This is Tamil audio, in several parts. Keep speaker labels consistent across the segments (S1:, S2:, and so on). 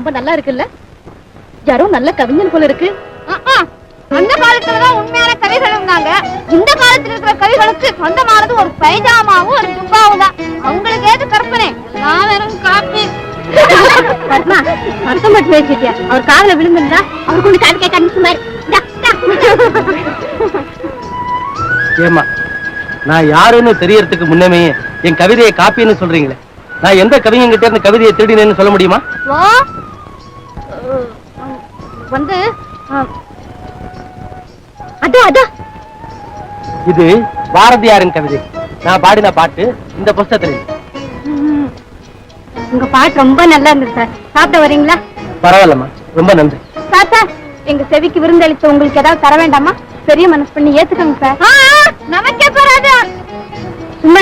S1: ரொம்ப நல்லா இருக்குல்ல? யாரோ நல்ல கவிஞன் போல இருக்கு.
S2: அந்த காலத்துலதான் உண்மையான கவிகள் இருந்தாங்க. இந்த காலத்துல இருக்கிற கவிகளுக்கு சொந்தமானது ஒரு பைஜாமாவும் ஒரு ஜுப்பாவும் தான் அவங்களுக்கு ஏது கற்பனை? நான் வெறும் காப்பி.
S1: பத்மா அர்த்தம் மட்டும் பேசிட்டியா? அவர் காதுல விழுந்திருந்தா அவர் கொண்டு காது கேட்க சுமார்
S3: ஏமா நான் யாருன்னு தெரியறதுக்கு முன்னமே என் கவிதையை காப்பின்னு சொல்றீங்களே. நான் எந்த கவிஞங்கிட்ட இருந்து கவிதையை திருடினேன்னு சொல்ல முடியுமா?
S1: வந்து அஹ், அதோ அதோ.
S3: இது பாரதியாரின் கவிதை. நான் பாடின பாட்டு இந்த புஸ்தகத்துல.
S1: உங்க பாட்டு ரொம்ப நல்லா இருந்தது சார். சாப்பிட வரீங்களா?
S3: பரவாயில்லம்மா. ரொம்ப நன்றி.
S1: சார் சார் எங்க செவிக்கு விருந்தளிச்ச உங்களுக்கு ஏதாவது தர வேண்டாமா? பெரிய மனசு பண்ணி ஏத்துக்கோங்க சார்.
S2: நமக்கே போறாது.
S1: சும்மா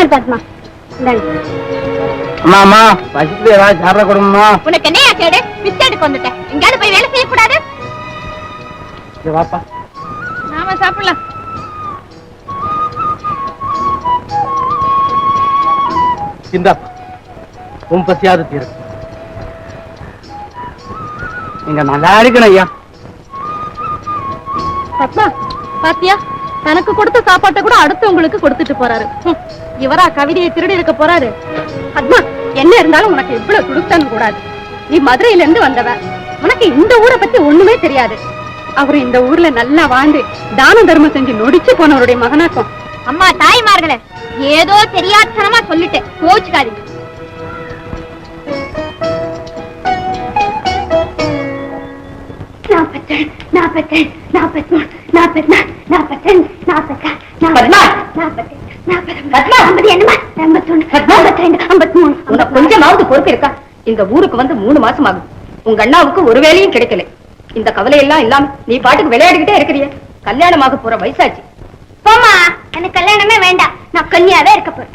S3: அம்மா அம்மா பசிக்குது ஏதாவது சாப்பிட கொடுமா
S2: உனக்கு என்னையா கேடு? பிஸ்கெட்டுக்கு வந்துட்டேன். எங்கேயாவது போய் வேலை செய்யக்கூடாது?
S3: வாப்பா.
S2: நாம சாப்பிடலாம்.
S3: இந்தாப்பா உன் பசியாவது தீரும் நீங்க நல்லா இருக்கணும் ஐயா.
S1: பத்மா பாத்தியா? தனக்கு கொடுத்த சாப்பாட்டை கூட அடுத்தவங்களுக்கு கொடுத்துட்டு போறாரு. இவரா கவிதையை திருடி இருக்க போறாரு. பத்மா என்ன இருந்தாலும் உனக்கு இவ்வளவு கொடுத்தன்னு கூடாது. நீ மதுரையில இருந்து வந்தவ. உனக்கு இந்த ஊரை பத்தி ஒண்ணுமே தெரியாது. அவரு இந்த ஊர்ல நல்லா வாழ்ந்து தான தர்மம் செஞ்சு நொடிச்சு போனவருடைய மகனாக்கும்
S2: அம்மா தாய்மார்களே ஏதோ தெரியாதனமா சொல்லிட்டேன். கோச்சுக்காதீங்க.
S4: கொஞ்சமாவது பொறுப்பு இருக்கா? இந்த ஊருக்கு வந்து மூணு மாசம் ஆகுது உங்க அண்ணாவுக்கு ஒரு வேலையும் கிடைக்கல. இந்த கவலை எல்லாம் இல்லாம நீ பாட்டுக்கு விளையாடிக்கிட்டே இருக்கிறிய. கல்யாணமாக போற வயசாச்சு.
S2: போமா எனக்கு கல்யாணமே வேண்டாம். நான் கன்னியாவே இருக்க போறேன்.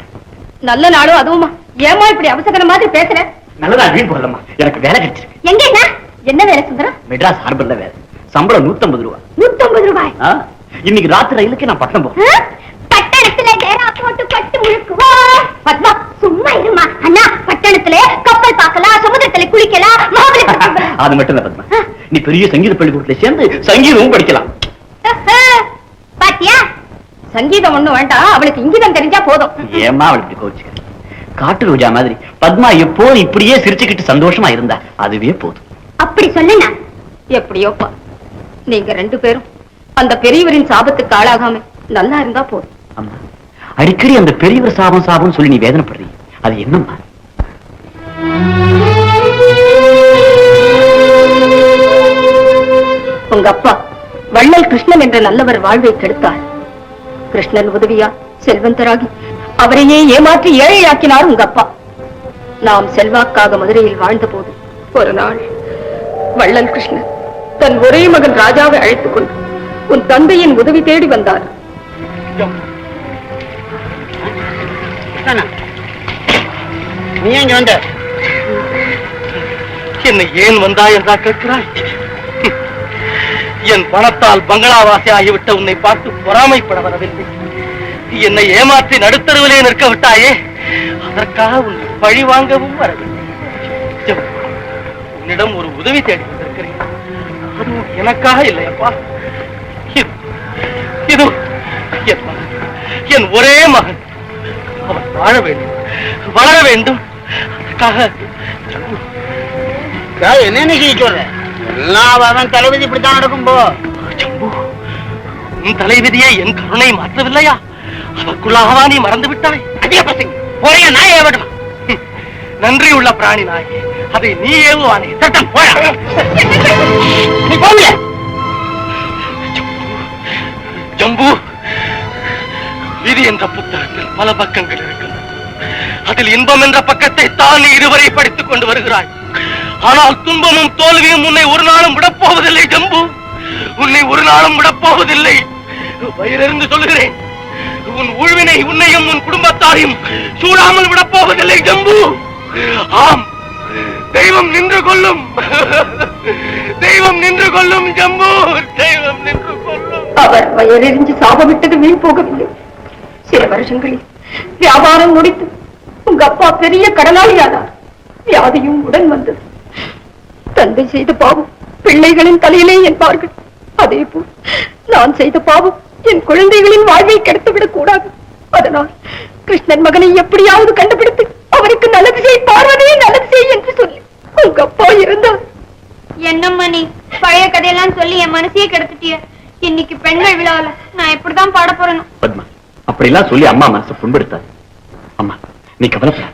S4: நல்ல நாளும் அதுவுமா. ஏமா இப்படி அவசர மாதிரி பேசுற?
S5: நல்லதா வீண் போடலம்மா எனக்கு வேலை கிடைச்சிருக்கு.
S2: எங்க என்ன
S4: வேலை சுந்தரம்?
S5: மெட்ராஸ் ஹார்பர்ல வேலை. சம்பளம் நூத்தம்பது ரூபா
S4: நூத்தம்பது ரூபாய்?
S5: இன்னைக்கு ராத்திரி ரயிலுக்கு நான் பட்டணம் போறேன்?
S2: பட்டணத்துல போட்டு பட்டு முழுக்குவோம்
S4: பத்மா
S2: சும்மா இருமா. அண்ணா பட்டணத்துல கப்பல் பார்க்கலாம் சமுதிரத்துல குளிக்கலாம்
S5: அது மட்டும் இல்ல பத்மா. நீ பெரிய சங்கீத பள்ளிக்கூடத்துல சேர்ந்து சங்கீதமும் படிக்கலாம்.
S2: பாத்தியா?
S4: சங்கீதம் ஒண்ணும் வேண்டாம். அவளுக்கு இங்கிதம் தெரிஞ்சா போதும்.
S5: ஏமா அவள் இப்படி கோவிச்சுக்க? காட்டு ரோஜா மாதிரி பத்மா எப்போ இப்படியே சிரிச்சுக்கிட்டு சந்தோஷமா இருந்தா அதுவே போதும்.
S2: அப்படி சொல்லுண்ணா.
S4: எப்படியோப்பா நீங்க ரெண்டு பேரும் அந்த பெரியவரின் சாபத்துக்கு ஆளாகாம நல்லா இருந்தா போதும்.
S5: அம்மா அடிக்கடி அந்த பெரியவர் சாபம் சாபம் சொல்லி நீ வேதனைப்படுறீ. அது என்னம்மா?
S4: உங்க அப்பா வள்ளல் கிருஷ்ணன் என்ற நல்லவர் வாழ்வை கெடுத்தார். கிருஷ்ணன் உதவியா செல்வந்தராகி அவரையே ஏமாற்றி ஏழையாக்கினார் உங்க அப்பா. நாம் செல்வாக்காக மதுரையில் வாழ்ந்த போது ஒரு நாள் வள்ளல் கிருஷ்ணன் தன் ஒரே மகன் ராஜாவை அழைத்துக் கொண்டு உன் தந்தையின் உதவி தேடி வந்தார்.
S3: நீ எங்க வந்த? என்னை ஏன் வந்தா என்றா கேட்கிறாய்? என் பணத்தால் பங்களாவாசி ஆகிவிட்ட உன்னை பார்த்து பொறாமைப்பட வரவில்லை. என்னை ஏமாற்றி நடுத்தருவிலே நிற்க விட்டாயே அதற்காக உன்னை பழி வாங்கவும் வரவில்லை. உன்னிடம் ஒரு உதவி தேடி வந்திருக்கிறேன். அதுவும் எனக்காக இல்லையப்பா. இது என் மகன் என் ஒரே மகன். வாழ வேண்டும். வளர வேண்டும். அதுக்காக
S6: என்ன செய்ய சொல்ற? எல்லாம் அவன் தலைவிதி இப்படித்தான் நடக்கும் போ.
S3: ஜம்பு உன் தலைவிதியை என் கருணை மாற்றவில்லையா? அதற்குள்ளாகவா நீ மறந்து விட்டாய்? அதிக பசங்க போறைய நாய் நன்றி உள்ள பிராணி நாய் அதை நீ ஏவுவானே. சட்டம் போயா நீ போவிய ஜம்பு. விதி என்ற புத்தகத்தில் பல பக்கங்கள் இருக்கின்றன. அதில் இன்பம் என்ற பக்கத்தை தான் இருவரை இதுவரை படித்துக் கொண்டு வருகிறாய். ஆனால் துன்பமும் தோல்வியும் உன்னை ஒரு நாளும் விடப்போவதில்லை ஜம்பு. உன்னை ஒரு நாளும் விடப்போவதில்லை. வயிறிருந்து சொல்லுகிறேன். உன் உழ்வினை உன்னையும் உன் குடும்பத்தாரையும் சூடாமல் விடப்போவதில்லை ஜம்பு. ஆம். தெய்வம் நின்று கொள்ளும். தெய்வம் நின்று கொள்ளும் ஜம்பு. தெய்வம் நின்று கொள்ளும்.
S4: அவர் வயலெறிஞ்சு சாபமிட்டது வீண் போகவில்லை. சில வருஷங்களில் வியாபாரம் முடித்து உங்க அப்பா பெரிய கடனாளியானார் வியாதியும் உடன் வந்தது. தந்தை செய்த பாவம் பிள்ளைகளின் தலையிலே என்பார்கள் அதே போல் நான் செய்த பாவம் என் குழந்தைகளின் வாழ்வை கெடுத்துவிடக் கூடாது. அதனால் கிருஷ்ணன் மகனை எப்படியாவது கண்டுபிடித்து அவருக்கு நல்லது செய் பார்வதியே நல்லது செய் என்று சொல்லி உங்க அப்பா இருந்தார்.
S7: என்னம்மா நீ? பழைய கதையெல்லாம் சொல்லி என் மனசையே கெடுத்துட்டிய. இன்னைக்கு பெண்கள் விழாவில் நான் எப்படிதான் பாட
S8: பத்மா அப்படிலாம் சொல்லி அம்மா மனசை புண்படுத்தாது. அம்மா நீ கவலைப்பட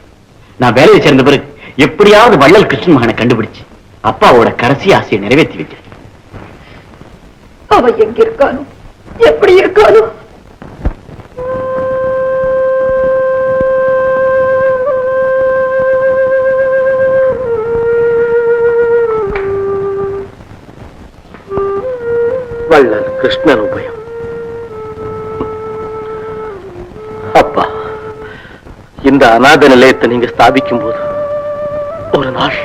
S8: நான் வேலையை சேர்ந்த பிறகு எப்படியாவது வள்ளல் கிருஷ்ணன் மகனை கண்டுபிடிச்சு அப்பாவோட கடைசி ஆசையை நிறைவேற்றி வைக்கிறேன்
S4: அவன் எங்க இருக்கானோ? எப்படி இருக்கானோ?
S3: வள்ளல் கிருஷ்ணன் உபயம் அப்பா இந்த அநாத நிலையத்தை நீங்க ஸ்தாபிக்கும் போது ஒரு நாள்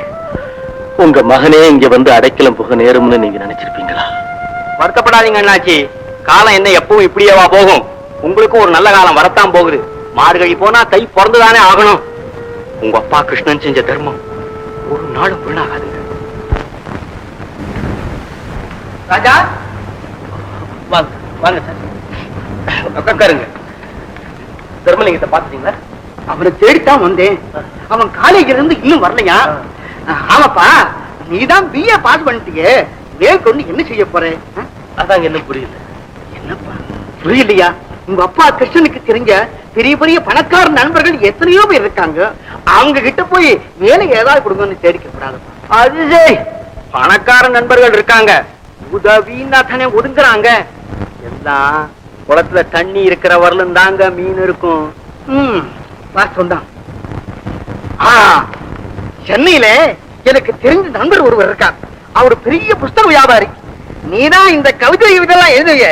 S3: உங்க மகனே இங்க வந்து அடைக்கலம் போக நேரும்னு நீங்க நினைச்சிருப்பீங்களா?
S8: வருத்தப்படாதீங்க அண்ணாச்சி. காலம் என்ன எப்பவும் இப்படியேவா போகும்? உங்களுக்கும் ஒரு நல்ல காலம் வரத்தான் போகுது. மார்கழி போனா தை பிறந்துதானே ஆகணும். உங்க அப்பா கிருஷ்ணன் செஞ்ச தர்மம் ஒரு நாளும் வீணாகாதுங்க
S9: ராஜா?
S3: வாங்க வாங்க சார். உட்காருங்க தர்மலிங்கத்தை பாத்துட்டீங்களா
S9: அவனை தேடித்தான் வந்தேன். அவன் காலேஜ்ல இருந்து இன்னும் வரலையா? ஆமாப்பா நீதான் பிஏ பாஸ் பண்ணிட்டியே. மேற்கொண்டு என்ன செய்ய போற? ஆ?
S3: அதாங்க என்ன புரியல.
S9: என்னப்பா புரியலையா? உங்க அப்பா கிருஷ்ணனுக்கு தெரிஞ்ச பெரிய பெரிய பணக்கார நண்பர்கள் எத்தனையோ பேர் இருக்காங்க. அவங்க கிட்ட போய் வேலை ஏதாவது கொடுங்கன்னு தேடிக்க கூடாது
S8: அது பணக்கார நண்பர்கள் இருக்காங்க. உதவின்னா தானே ஒதுங்குறாங்க. எல்லாம் குளத்துல தண்ணி இருக்கிற வரலும் தாங்க மீன் இருக்கும்.
S9: வாஸ்தவம் தான் சென்னையில எனக்கு தெரிஞ்ச நண்பர் ஒருவர் இருக்கார். அவர் பெரிய புஸ்தக வியாபாரி. நீதான் இந்த கவிதை இதெல்லாம் எழுதுவிய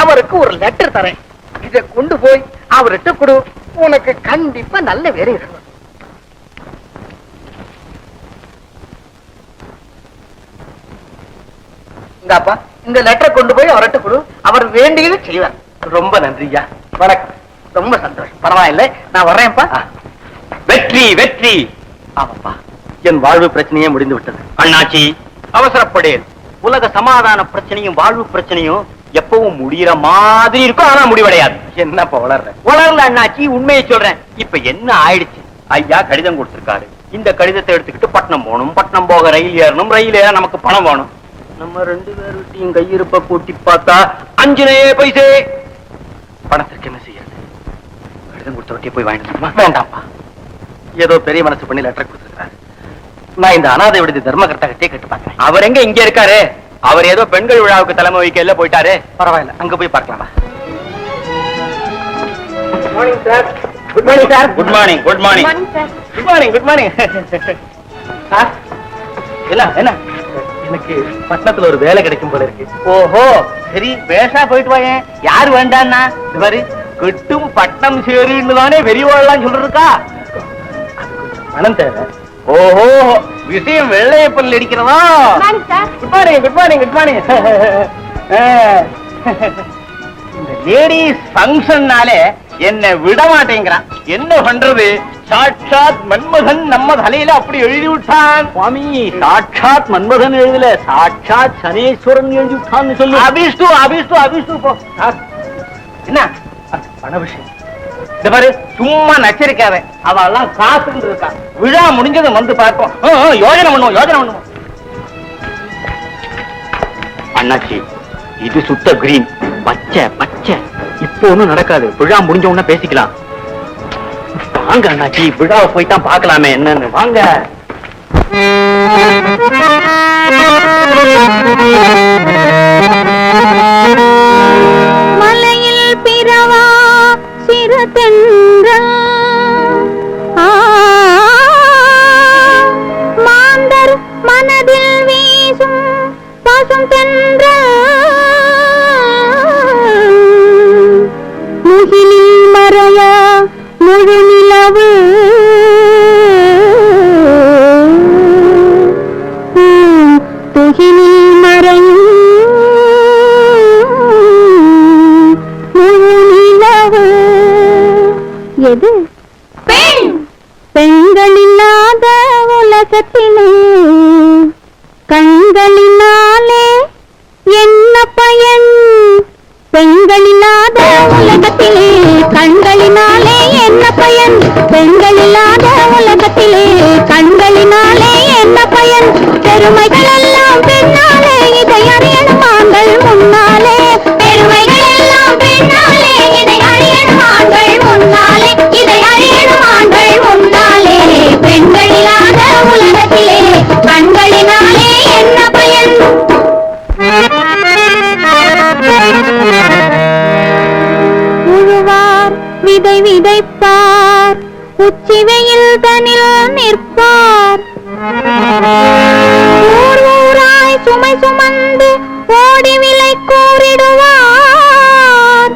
S9: அவருக்கு ஒரு லெட்டர் தரேன். இத கொண்டு போய் அவர்கிட்ட கொடு. உனக்கு கண்டிப்பா நல்ல வேலை இருக்கும். இந்தாப்பா இந்த லெட்டரை கொண்டு போய் அவர்கிட்ட கொடு. அவர் வேண்டியது செய்வார்.
S3: ரொம்ப நன்றியா.
S9: வணக்கம். ரொம்ப சந்தோஷம். பரவாயில்ல. நான் வர்றேன்ப்பா.
S8: வெற்றி வெற்றி.
S3: ஆமாப்பா. என் வாழ்வு பிரச்சனையே முடிந்து விட்டது
S8: அண்ணாச்சி. அவசரப்படேன். உலக சமாதான பிரச்சனையும் வாழ்வு பிரச்சனையும் எப்பவும் முடியிற மாதிரி இருக்கும். ஆனா முடிவடையாது.
S3: என்னப்பா வளர்ற?
S8: வளரல அண்ணாச்சி. உண்மையை சொல்றேன். இப்ப என்ன ஆயிடுச்சு? ஐயா கடிதம் கொடுத்திருக்காரு. இந்த கடிதத்தை எடுத்துக்கிட்டு பட்டணம் போகணும். பட்டணம் போக ரயில் ஏறணும். ரயில் ஏற நமக்கு பணம் வேணும். நம்ம ரெண்டு பேருட்டையும் கையிருப்ப கூட்டி பார்த்தா அஞ்சனையே பைசே.
S3: பணத்திற்கு என்ன செய்யறது
S8: கடிதம் கொடுத்தவட்டியே போய் வாங்கிட்டு?
S3: வேண்டாம்ப்பா. ஏதோ பெரிய மனசு பண்ணி லெட்டர் கொடுத்துருக்காரு நான் இந்த அனாதை விடுதி தர்மகர்த்தா கிட்டே கேட்டு பார்க்கிறேன்.
S8: அவர் எங்க இங்க இருக்காரு? அவர் ஏதோ பெண்கள் விழாவுக்கு தலைமை வைக்கல போயிட்டாரு.
S3: பரவாயில்ல அங்க போய் பார்க்கலாமா?
S9: Good morning sir
S8: good morning good morning
S3: good morning good morning sir என்ன என்ன? எனக்கு பட்டணத்துல ஒரு வேலை கிடைக்கும் போல இருக்கு.
S9: ஓஹோ சரி பேஷா போயிட்டு வாயேன். யார் வேண்டான்னா?
S3: இது மாதிரி
S8: கிட்டும் பட்டம் சேருன்னு தானே பெரியவாள்லாம் சொல்றதுக்கா
S3: பணம் தேவை.
S8: ஓஹோ விஷயம் வெள்ளையப்பல் அடிக்கிறதா?
S3: Good morning good morning good morning
S8: இந்த லேடிஸ் ஃபங்க்ஷன்னாலே என்ன விட மாட்டேங்கிறான். என்ன பண்றது? சாட்சாத் மன்மதன் நம்ம தலையில அப்படி எழுதி விட்டான் சுவாமி. சாட்சாத் மன்மதன் எழுதல சாட்சாத் சனேஸ்வரன் எழுதி விட்டான்னு சொல்லு. அபிஷ்டு அபிஷ்டு அபிஷ்டு போ.
S3: என்ன? பண விஷயம்.
S8: இந்த பாரு சும்மா நச்சரிக்காத. அவெல்லாம் காசுன்னு இருக்கா. விழா முடிஞ்சதும் வந்து பார்ப்போம். யோஜனை பண்ணுவோம் யோஜனை பண்ணுவோம். அண்ணாச்சி இது சுத்த கிரீன் பச்சை பச்சை. இப்போ ஒண்ணும் நடக்காது. விழா முடிஞ்ச உடனே பேசிக்கலாம். வாங்க அண்ணாச்சி. விழாவை போய் தான் பார்க்கலாமே. என்னன்னு வாங்க.
S7: மலையில் பிறவா சிறு தென்றல். மாந்தர் மனதில் வீசும் பசும் தென்றல். முகிலில் மறையா முழு நிலவு இவையில் தனில் நிற்பார். ஊர் ஊராய் சுமை சுமந்து ஓடி விலை கூறிடுவார்.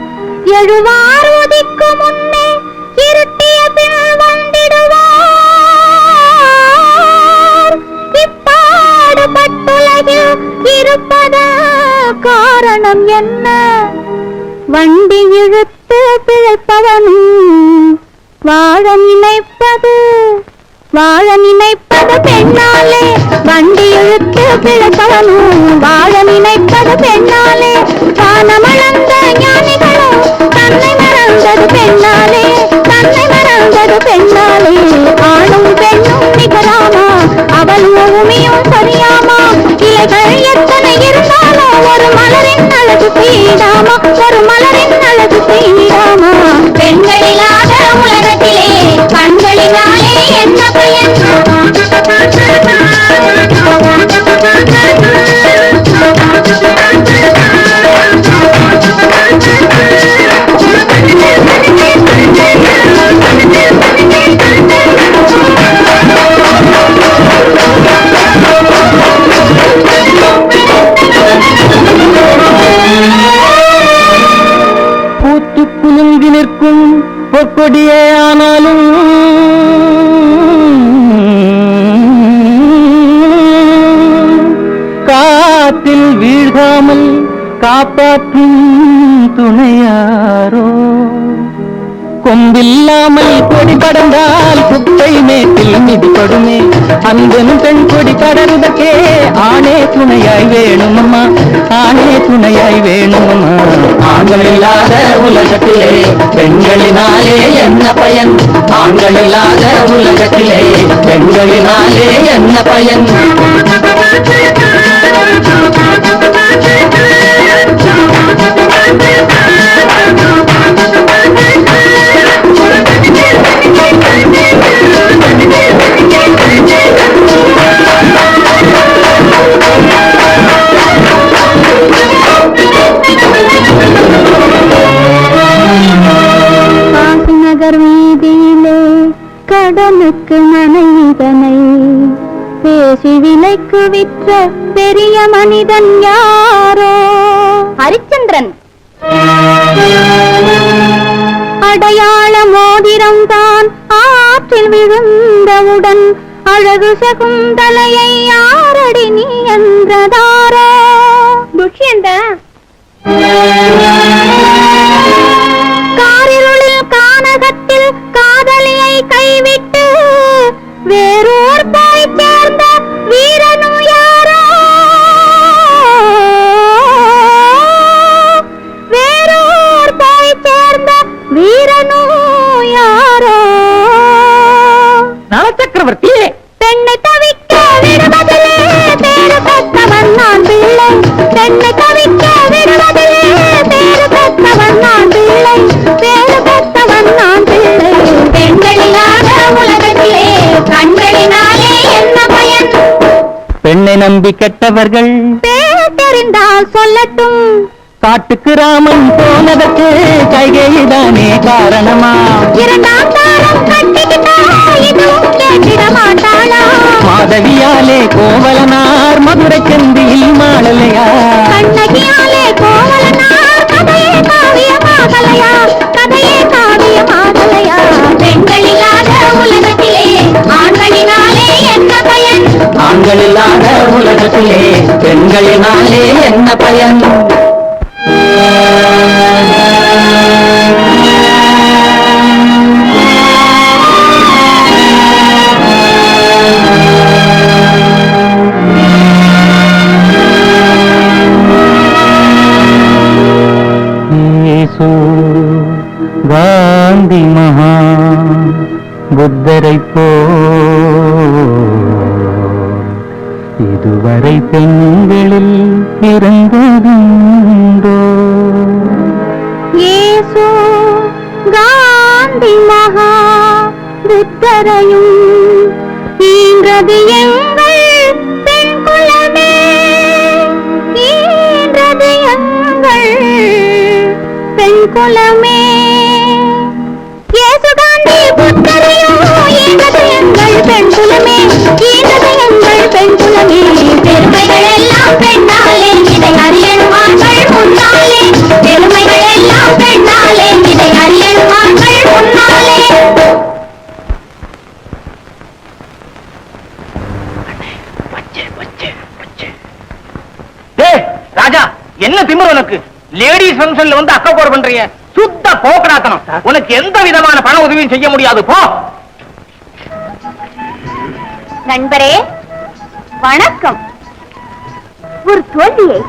S7: எழுவார் உதிக்கு முன்னே இருட்டிய பின் வந்திடுவார். இப்பாடுபட்டுலகில் இருப்பத காரணம் என்ன? வண்டி இழுத்து பிழைப்பவனும் வாழ நினைப்பது வாழ நினைப்பது பெண்ணாலே. வண்டி இழுத்து பிழப்பவனும் வாழ நினைப்பது பெண்ணாலே. வானமளந்த ஞானிகளும் தன்னை மறந்தது பெண்ணாலே. தன்னை மறந்தது பெண்ணாலே. ஆணும் பெண்ணும் நிகராமா அவளும் பூமியும் சரியாமா இலைகள் எத்தனை இருந்தாலும் ஒரு மலரின் அழகு
S10: காப்பாற்றும் துணையாரோ? கொம்பில்லாமல் கொடி படர்ந்தால் குப்பை மேட்டில் மிதிப்படுமே அன்பனும் பெண் கொடி படர்ந்தக்கே ஆணே துணையாய் வேணுமம்மா. ஆணே துணையாய் வேணுமம்மா. ஆண்கள் இல்லாத உலகத்திலே பெண்களினாலே என்ன பயன்? ஆண்கள் இல்லாத உலகத்திலே பெண்களினாலே என்ன பயன்?
S7: விலைக்கு விற்ற பெரிய மனிதன் யாரோ? ஹரிச்சந்திரன். அடையாள மோதிரம் தான் ஆற்றில் விழுந்தவுடன் அழகு சகுந்தலையை யாரடி நீ என்றதாரோ? துஷ்யந்த. காரிருளில் கானகத்தில் காதலியை கைவிட்டு வீரனும் யாரோ?
S10: நலச்சக்கரவர்த்தியே
S7: பெண்ணை தவிக்க விடுவதிலே பேரு பெற்றவன் நான் பிள்ளை. பெண்ணை தவிக்க விடுவதிலே பேரு பெற்றவன் நான் பிள்ளை. பேரு பெற்றவன் நான் பிள்ளை. பெண்களில்லாத உலகத்திலே கண்களினாலே என்ன பயன்?
S10: பெண்ணை நம்பி கெட்டவர்கள்.
S7: பேர் தெரிந்தால் சொல்லட்டும்.
S10: காட்டுக்கு ராமன் போனதற்கு கைகைதானே காரணமா?
S7: இரண்டாம் தாரம்
S10: மாதவியாலே கோவலனார் மதுரை செந்தியில் மாடலையா?
S7: கண்ணகியாலே கோவலனார் கதையே காவியமாகலையா கதையே காவியமாகலையா பெண்களில்லாத உலகத்திலே ஆண்களினாலே என்ன பயன்?
S10: ஆண்கள் இல்லாத உலகத்திலே பெண்களினாலே என்ன பயன்?
S7: காந்தி மகா புத்தரை போ குலமே இயேசு காந்தி புத்தரையும் பெண் குலமே. ஈன்றது பெண் குலமே. பெருமைகள் எல்லாம் பெண்ணாலே இதை அறியணுமார்கள் முன்னாலே. பெருமைகள் எல்லாம் பெண்ணாலே இதை அறியணுமார்கள் முன்னாலே.
S8: ராஜா என்ன திமிரு உனக்கு? லேடிஸ் ஃபங்க்ஷன்ல வந்து அக்கா போர் பண்றீங்க. சுத்த போக்கடாத்தனம் உனக்கு எந்த விதமான பண உதவியும் செய்ய முடியாது. போ.
S7: நண்பரே வணக்கம். ஒரு தோல்வியை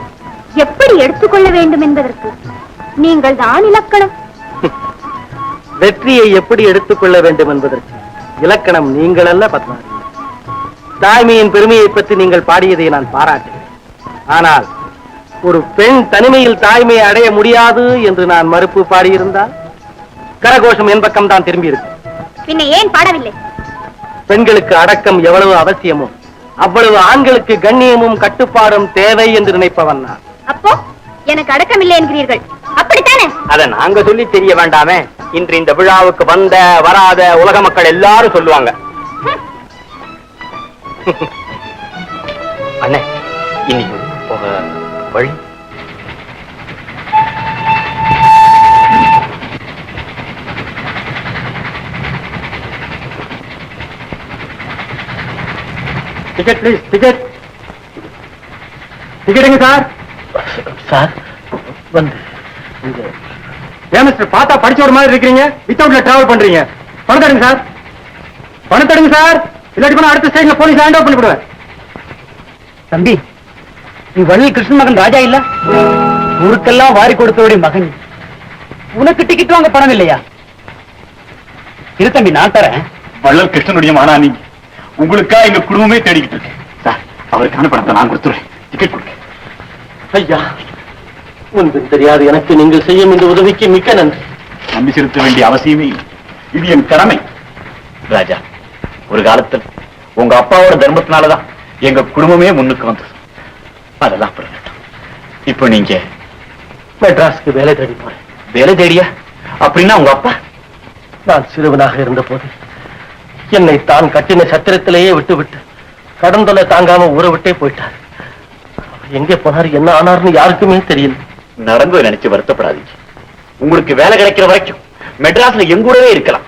S7: எப்படி எடுத்துக்கொள்ள வேண்டும் என்பதற்கு நீங்கள் தான் இலக்கணம்.
S3: வெற்றியை எப்படி எடுத்துக்கொள்ள வேண்டும் என்பதற்கு இலக்கணம் நீங்கள் அல்ல பத்மாவதி. தாய்மையின் பெருமையை பற்றி நீங்கள் பாடியதை நான் பாராட்டுகிறேன். ஆனால் ஒரு பெண் தனிமையில் தாய்மையை அடைய முடியாது என்று நான் மறுப்பு பாடியிருந்தால் கரகோஷம் என் பக்கம் தான் திரும்பி
S7: பின்ன ஏன் பாடவில்லை?
S3: பெண்களுக்கு அடக்கம் எவ்வளவு அவசியமோ அவ்வளவு ஆண்களுக்கு கண்ணியமும் கட்டுப்பாடும் தேவை என்று நினைப்பவன் நான்.
S7: அப்போ எனக்கு அடக்கம் இல்லை என்கிறீர்கள். அப்படித்தானே?
S8: அத நாங்க சொல்லி தெரிய வேண்டாமே. இன்று இந்த விழாவுக்கு வந்த வராத உலக மக்கள் எல்லாரும் சொல்லுவாங்க. அண்ணே இன்னைக்கு வழி.
S3: டிக்கெட் ப்ளீஸ் டிக்கெட் டிக்கெட்டுங்க சார்? சார் வந்து. ஏன் மிஸ்டர் பார்த்தா படிச்ச ஒரு மாதிரி இருக்கீங்க வித்தவுட்ல டிராவல் பண்றீங்க. பணம் தடுங்க சார். பணம் தடுங்க சார். இல்லாட்டி போனா அடுத்த ஸ்டேஜ்ல போலீஸ் ஹேண்ட் ஓவர் பண்ணி விடுவேன் தம்பி நீ வள்ளி கிருஷ்ண மகன் ராஜா இல்ல? ஊருக்கெல்லாம் வாரி கொடுத்தவருடைய மகன். உனக்கு டிக்கெட் வாங்க பணம் இல்லையா? இரு தம்பி நான் தரேன்.
S5: வள்ளல் கிருஷ்ணனுடைய மானா நீங்க உங்களுக்கா எங்க குடும்பமே தேடிக்கிட்டு இருக்கு. சார் அவருக்கான பணத்தை நான் கொடுத்துருவேன் டிக்கெட் கொடுங்க
S3: ஐயா முன்பு தெரியாது. எனக்கு நீங்கள் செய்யும் இந்த உதவிக்கு மிக்க நன்றி.
S5: நம்பி செலுத்த வேண்டிய அவசியமே இது என் கடமை. ராஜா ஒரு காலத்தில் உங்க அப்பாவோட தர்மத்தினாலதான் எங்க குடும்பமே முன்னுக்கு வந்தது. அதெல்லாம் அப்புறம். இப்போ நீங்க
S3: மெட்ராஸுக்கு வேலை தேடி போறேன்.
S5: வேலை தேடியா? அப்படின்னா உங்க அப்பா?
S3: நான் சிறுவனாக இருந்தபோது என்னை தான் கட்டின சத்திரத்திலேயே விட்டுவிட்டு தொல்லை தாங்காம ஊரை விட்டே போயிட்டார். எங்கே போனார் என்ன ஆனார்னு யாருக்குமே தெரியல.
S5: நடந்ததை நினைச்சு வருத்தப்படாதீங்க. உங்களுக்கு வேலை கிடைக்கிற வரைக்கும் மெட்ராஸ்ல எங்க கூடவே இருக்கலாம்.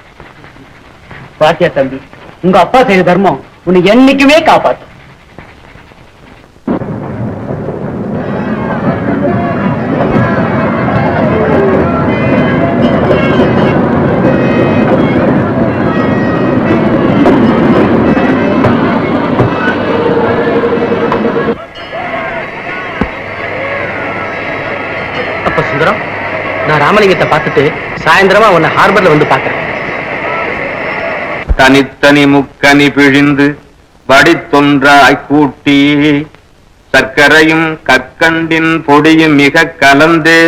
S3: பாத்தியா தம்பி உங்க அப்பா செய்த தர்மம் உன்னை என்னைக்குமே காப்பாத்தும். ராமலிங்கத்தை பார்த்துட்டு சாயந்தரமா உன்னை ஹார்பர்ல வந்து பாக்குறேன்
S11: தனித்தனி முக்கனி பிழிந்து வடித்தொன்றாய் கூட்டி சர்க்கரையும் கற்கண்டின் பொடியும் மிக கலந்தே.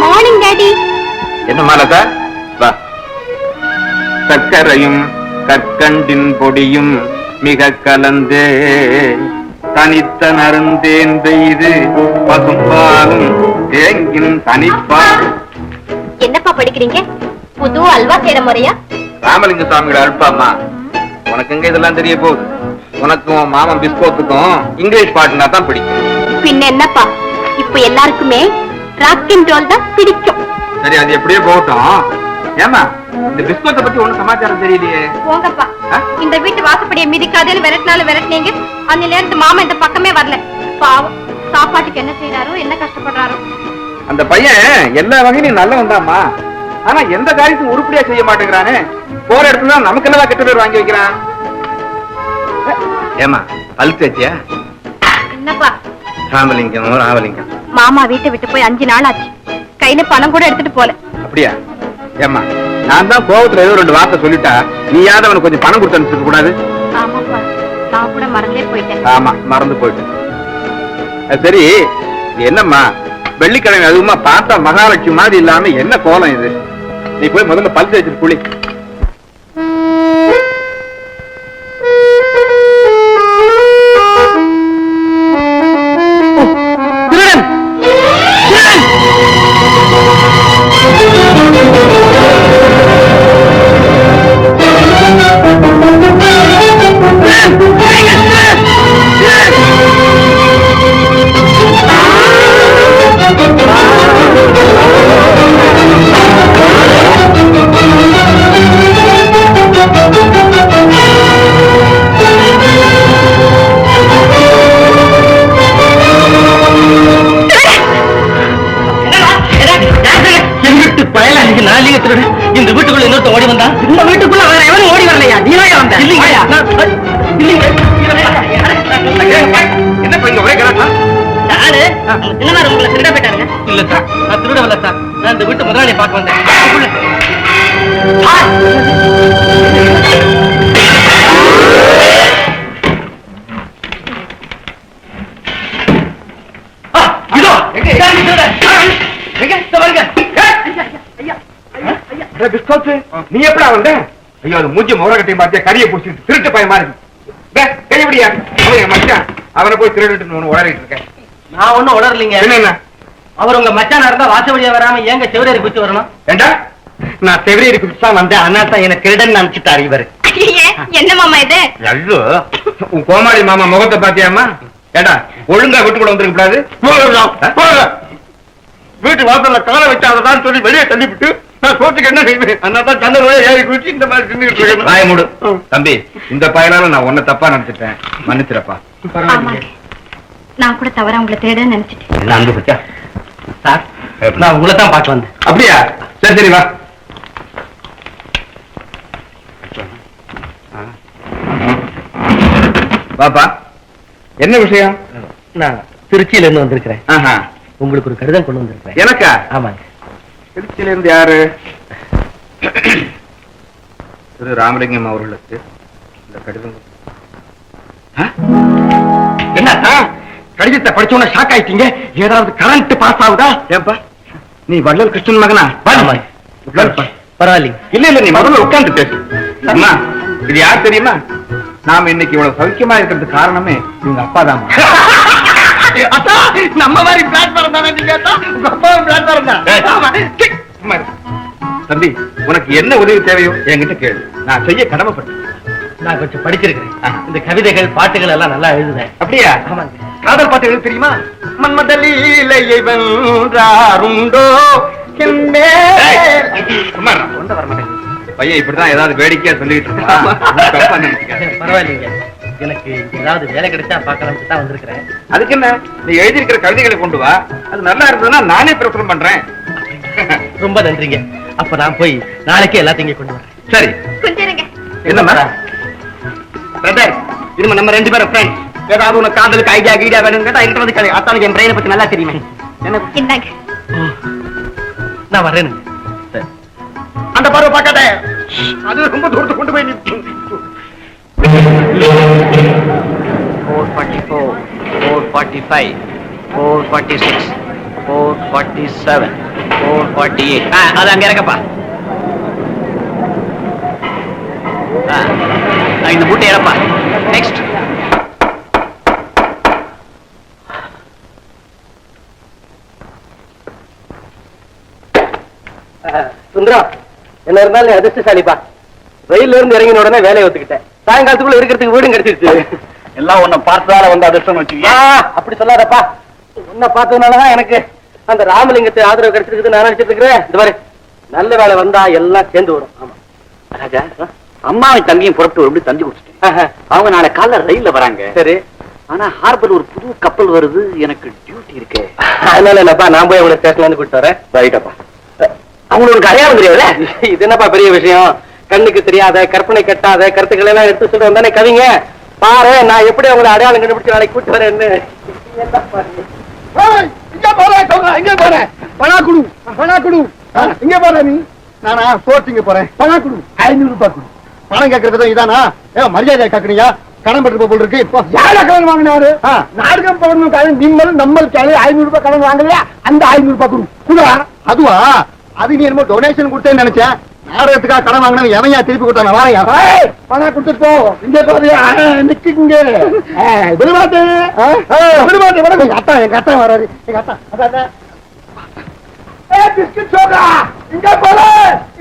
S7: மார்னிங் டாடி
S11: என்ன மாலதா வா. சர்க்கரையும் கற்கண்டின் பொடியும் மிக கலந்தே. தனித்த நருந்தேன் பெய்து பசும்பாலும் தேங்கின் தனிப்பால்
S7: என்னப்பா படிக்கிறீங்க? புது அல்வா செய்யற முறையா?
S11: ராமலிங்க சுவாமியோட அல்பாமா உனக்கு எங்க இதெல்லாம் தெரிய போகுது? உனக்கும் உன் மாமன் பிஸ்கோத்துக்கும் இங்கிலீஷ் பாட்டுனா தான் பிடிக்கும்.
S7: பின்ன என்னப்பா? இப்ப எல்லாருக்குமே ராக் அண்ட் ரோல் தான் பிடிக்கும்.
S11: சரி அது எப்படியே போகட்டும். ஏமா இந்த பிஸ்கோத்தை பத்தி ஒண்ணும் சமாச்சாரம் தெரியலையே.
S12: போங்கப்பா? இந்த வீட்டு வாசப்படியை மிதிக்காதேன்னு விரட்டினாலும் விரட்டினீங்க. அன்னில இருந்து மாமா இந்த பக்கமே வரல. பாவம் சாப்பாட்டுக்கு என்ன செய்யறாரோ என்ன கஷ்டப்படுறாரோ.
S11: அந்த பையன் எல்லா வகையிலும் நல்லவன் தான்மா. ஆனா எந்த காரியத்தையும் உருப்படியா செய்ய மாட்டேங்கிறானே. போற இடத்துல நமக்கு என்னதான் கெட்ட பேர் வாங்கி வைக்கிறான். ஏமா பல் தேச்சியா
S12: என்னப்பா?
S11: ராமலிங்கம் ராமலிங்கம்.
S12: மாமா வீட்டை விட்டு போய் அஞ்சு நாள் ஆச்சு. கையில பணம் கூட எடுத்துட்டு போல.
S11: அப்படியா? ஏமா நான் தான் கோவத்துல ஏதோ ரெண்டு வார்த்தை சொல்லிட்டா நீ யாவது அவனுக்கு கொஞ்சம் பணம் கொடுத்து அனுப்பிச்சிருக்க கூடாது?
S12: மறந்தே போயிட்டேன்.
S11: ஆமா மறந்து போயிட்டு அது சரி என்னம்மா வெள்ளிக்கிழமை அதுவுமா பார்த்தா மகாலட்சுமி மாதிரி இல்லாம என்ன கோலம் இது? நீ போய் முதல்ல பல் தேய்ச்சிட்டு குளி.
S3: வரல சார். நான் இந்த வீட்டு முதலாளியை பார்க்க வந்தேன்.
S11: நீ எப்படா வந்த? ஐயோ அது மூஞ்சி முறை கட்டி பார்த்தியா கறியை பிடிச்சிட்டு திருட்டு பையன் மாதிரி கையபடியா அவன் மச்சான். அவனை போய் திருடுட்டு உளறிட்டு இருக்கேன்.
S3: நான் ஒண்ணும் உணரலீங்க
S11: என்ன என்ன?
S3: அவர் உங்க மச்சானா இருந்தா வாசவடியா வராம ஏங்க செவரேறி குச்சி வரணும்?
S11: ஏண்டா? நான் செவிலியரி குடிச்சு தான் வந்தேன். அண்ணா தான் எனக்கு திருடன் நினைச்சிட்டாரு இவரு.
S12: என்ன மாமா இது?
S11: ஐயோ உன் கோமாளி மாமா முகத்தை பாத்தியாமா ஏண்டா ஒழுங்கா வீட்டுக்குள்ள வந்துருக்க கூடாது? வீட்டு வாசல்ல காலை வச்சாதான் சொல்லி வெளியே தள்ளிவிட்டு நான் சோத்துக்கு என்ன செய்வேன்? அதனால தான் சந்தர் வழியா ஏறி குடிச்சு இந்த மாதிரி தின்னுட்டு இருக்கேன். மூடு. தம்பி இந்த பயனால நான் உன்னை தப்பா நினைச்சிட்டேன். மன்னிச்சிரப்பா
S12: ஆமாங்க. நான் கூட தவறா உங்களை தேட நினைச்சிட்டேன்.
S11: என்ன அன்பு பச்சா
S3: சார் நான் உங்களை தான் பார்க்க வந்தேன்.
S11: அப்படியா? சரி சரி வா. பாப்பா என்ன விஷயம்?
S3: நான் திருச்சியில இருந்து வந்திருக்கிறேன்.
S11: ஆஹா.
S3: உங்களுக்கு ஒரு கடிதம் கொண்டு வந்திருக்கிறேன்.
S11: எனக்கா?
S3: ஆமாங்க.
S11: திருச்சியில இருந்து யாரு? திரு ராமலிங்கம் அவர்களுக்கு இந்த கடிதம்? என்ன? கடிதத்தை படிச்ச உடனே ஷாக் ஆயிட்டீங்க? ஏதாவது கரண்ட் பாஸ் ஆகுதா? ஏப்பா நீ வள்ளல் கிருஷ்ணன் மகனா.
S3: பரவாயில்லைங்க.
S11: இல்ல இல்ல நீ முதல்ல உட்கார்ந்து பேசு. அம்மா இது யார் தெரியுமா? நாம இன்னைக்கு இவ்வளவு சௌக்கியமா இருக்கிறதுக்கு காரணமே இவங்க அப்பா தான் நம்ம மாதிரி பிளாட்ஃபார்ம் தானே நீங்க உங்க அப்பா பிளாட்ஃபார்ம் தான். தம்பி உனக்கு என்ன உதவி தேவையோ என்கிட்ட கேளு. நான் செய்ய கடமைப்பட்டேன்.
S3: நான் கொஞ்சம் படிச்சிருக்கிறேன். இந்த கவிதைகள் பாட்டுகள் எல்லாம் நல்லா எழுதுனேன்
S11: அப்படியா?
S3: ஆமாங்க.
S11: காதல் பாட்டு எழுத தெரியுமா? வென்றாருண்டோ? தொண்டை வர மாட்டேங்குது. பையன் இப்படிதான் ஏதாவது வேடிக்கையா சொல்லிட்டு இருக்கான்.
S3: பரவாயில்லைங்க. எனக்கு ஏதாவது வேலை கிடைச்சா பார்க்கலாம்னு தான் வந்திருக்கிறேன்.
S11: அதுக்கு என்ன? நீ எழுதியிருக்கிற கவிதைகளை கொண்டு வா. அது நல்லா இருந்ததுன்னா நானே பிரசுரம் பண்றேன்.
S3: ரொம்ப நன்றிங்க. அப்ப நான் போய் நாளைக்கே எல்லாத்தையும் கொண்டு வரேன்.
S11: சரி.
S12: கொஞ்சம் இருங்க.
S11: என்னம்மா? பிரதர் இனிமே நம்ம ரெண்டு பேரும் ஃப்ரெண்ட்ஸ் ஏதாவது உனக்கு காதலுக்கு ஐடியா கீடியா வேணும்னு கேட்டா வந்து கேளு. அத்தானுக்கு என் பிரெயினை பத்தி நல்லா தெரியுமே. என்ன
S12: இந்தாங்க.
S3: நான் வரேனுங்க
S11: அந்த பருவ பார்க்காத. அது ரொம்ப தூரத்து கொண்டு போய் நிற்கும்
S8: four forty four four forty five four forty six four forty seven four forty eight அது அங்க இறக்கப்பா. ஆ, ஆ, இந்த மூட்டை இறப்பா. நெக்ஸ்ட்
S3: சுந்தரா என்ன இருந்தாலும் அதிர்ஷ்டசாலிப்பா. ரயில்ல இருந்து இறங்கின உடனே வேலையை ஒத்துக்கிட்டேன். சாயங்காலத்துக்குள்ள இருக்கிறதுக்கு வீடும் கிடைச்சிருச்சு.
S5: எல்லாம் உன்னை பார்த்ததால வந்து அதிர்ஷ்டம் வச்சுக்கீங்க
S3: அப்படி சொல்லாதப்பா. உன்னை பார்த்ததுனாலதான் எனக்கு அந்த ராமலிங்கத்தை ஆதரவு கிடைச்சிருக்குது நான் நினைச்சிட்டு இருக்கிறேன். இந்த மாதிரி நல்ல வேலை வந்தா எல்லாம் சேர்ந்து வரும். ஆமா.
S5: ராஜா அம்மாவும் தம்பியும் புறப்பட்டு எப்படி தந்தி கொடுத்துட்டேன் அவங்க நாளை காலைல ரயில்ல வராங்க.
S3: சரி.
S5: ஆனா ஹார்பர் ஒரு புது கப்பல் வருது. எனக்கு டியூட்டி இருக்கு.
S3: அதனால என்னப்பா நான் போய் அவங்களை ஸ்டேஷன்ல இருந்து கூட்டு வரேன்.
S5: ரைட்டப்பா அவங்களுக்கு அடையாளம் தெரியாதுல்ல?
S3: இது என்னப்பா பெரிய விஷயம்? கண்ணுக்கு தெரியாத கற்பனை கட்டாத கருத்துக்களை எல்லாம் எடுத்து சொல்ல வந்தானே கவிங்க? பாரு நான் எப்படி அவங்களை அடையாளம் கண்டுபிடிச்சு நாளைக்கு கூட்டு வரேன்னு.
S9: இங்க போறேன் சொல்றேன் இங்க போறேன் பணா குடு பணா குடு. இங்க போற நீ. நானா சோர்த்திங்க போறேன். பணா குடு ஐநூறு ரூபாய் குடு. பணம் கேட்கற விதம் இதானா? ஏ மரியாதை கேக்குறீங்க? கடன் பட்டு போல் இருக்கு. இப்போ யார கடன் வாங்கினாரு நாடகம் போடணும் கடன் நிம்மல் நம்மள் கேளு ஐநூறு ரூபாய் கடன் வாங்கலையா? அந்த ஐநூறு ரூபாய் கொடு. குடா. அதுவா? அது நீ என்னமோ டொனேஷன் கொடுத்தேன்னு நினைச்சேன் நாடகத்துக்காக கடன் வாங்கினவன் ஏன் திருப்பி கொடுத்தான வாரையா பணம் கொடுத்துட்டு போ இங்க போறியா நிக்குங்க விடுமாட்டு விடுமாட்டு விட எங்க அத்தா எங்க அத்தா வராரு எங்க அத்தா அதான், பிஸ்கட் சோடா இங்க போற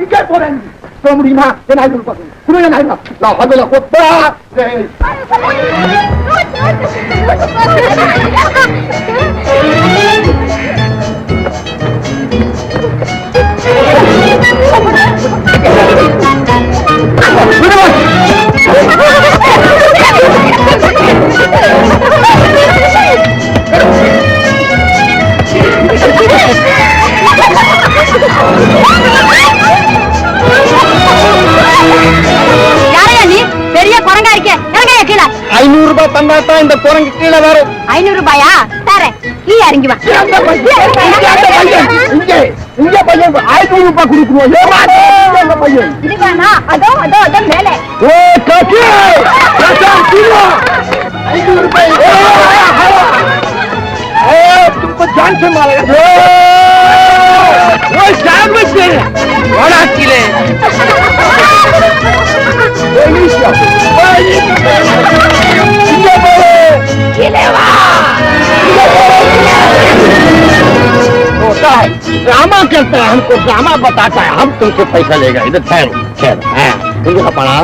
S9: இங்க போறேன் போக முடியுமா என்ன ரூபாய் கொடு. கொடுங்க நான் ஐநூறு. நான் வந்துல கொத்தா ஏய். ஐநூறு ரூபாயா?
S12: தர நீ இறங்கி வா.
S9: இங்க இங்க பையன் ஐநூறு ரூபாய் கொடுக்கணும்.
S12: அதோ அதோ அதோ மேல.
S9: ஏ காக்கி! காக்கா சீனா से बड़ा किले ड्रामा करता है हमको ड्रामा बताता है हम तुमसे पैसा लेगा इधर ठहरो ठहरो हाँ இங்க பணா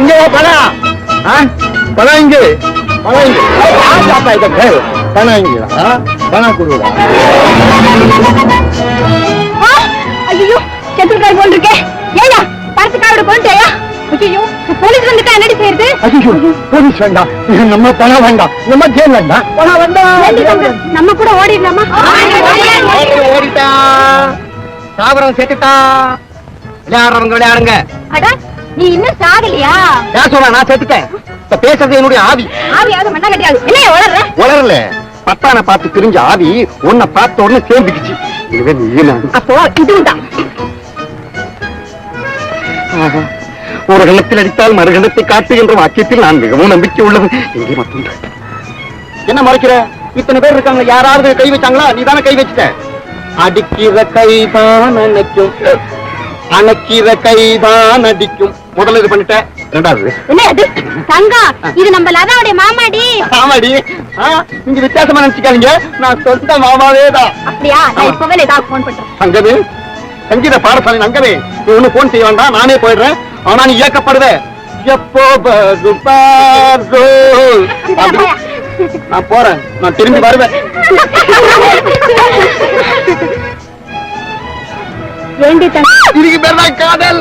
S9: இங்க பணா பணம் இங்க பணம் இங்க யார் जाता है इधर ठहरो பணம் இங்க பணம் கொடுடா
S12: ஐயோ செத்துக்காய் போல் இருக்கே ஏயா பணத்துக்காரோட கொண்டுயா ஐயோ போலீஸ் வந்துட்டா என்னடி செய்யறது
S9: ஐயோ போலீஸ் வேண்டாம் இது நம்ம பணம் வேண்டாம். நம்ம ஜெயில் வேண்டாம். பணம் வேண்டாம்.
S12: நம்ம கூட ஓடிடலாமா?
S9: ஓடிட்டான் சாபரம் செத்துட்டான் விளையாடுறவங்க விளையாடுங்க.
S12: அட நீ இன்னும் சாகலையா?
S9: யார் சொல்றா நான் செத்துட்டேன் இப்ப பேசுறது என்னுடைய ஆவி.
S12: ஆவியாவது மண்ணா கட்டியாது என்ன வளர்ற?
S9: உளரல பத்தான பார்த்து தெரிஞ்ச ஆவி உன்னை பார்த்த உடனே சேர்ந்துக்குச்சு. இதுவே நீ
S12: அப்போ.
S9: ஒரு கணத்தில் அடித்தால் மறுகணத்தை காட்டு என்ற வாக்கியத்தில் நான் மிகவும் நம்பிக்கை உள்ளது எங்கே மட்டும் என்ன மறைக்கிற? இத்தனை பேர் இருக்காங்க. யாராவது கை வச்சாங்களா? நீ தானே கை வச்சுட்ட. அடிக்கிற கைதான் அணைக்கும். அணைக்கிற கைதான் அடிக்கும். முதல்ல இது பண்ணிட்ட. ரெண்டாவது
S12: தங்கம் இது? நம்ம லதாவுடைய மாமாடி.
S9: ஆமாடி ஆ, நீங்க வித்தியாசமா நினைச்சுக்காதீங்க. நான் சொந்த மாமாவே தான்.
S12: அப்படியா? நான் இப்பவே ஏதாவது போன் பண்றேன்.
S9: அங்கவே சங்கீத பாடசாலை அங்கவே நீ ஒண்ணு போன் செய்ய வேண்டாம். நானே போயிடுறேன். ஆனா நீ இயக்கப்படுவ எப்போ நான் போறேன். நான் திரும்பி வருவேன். இதுக்கு பேர் தான் காதல்.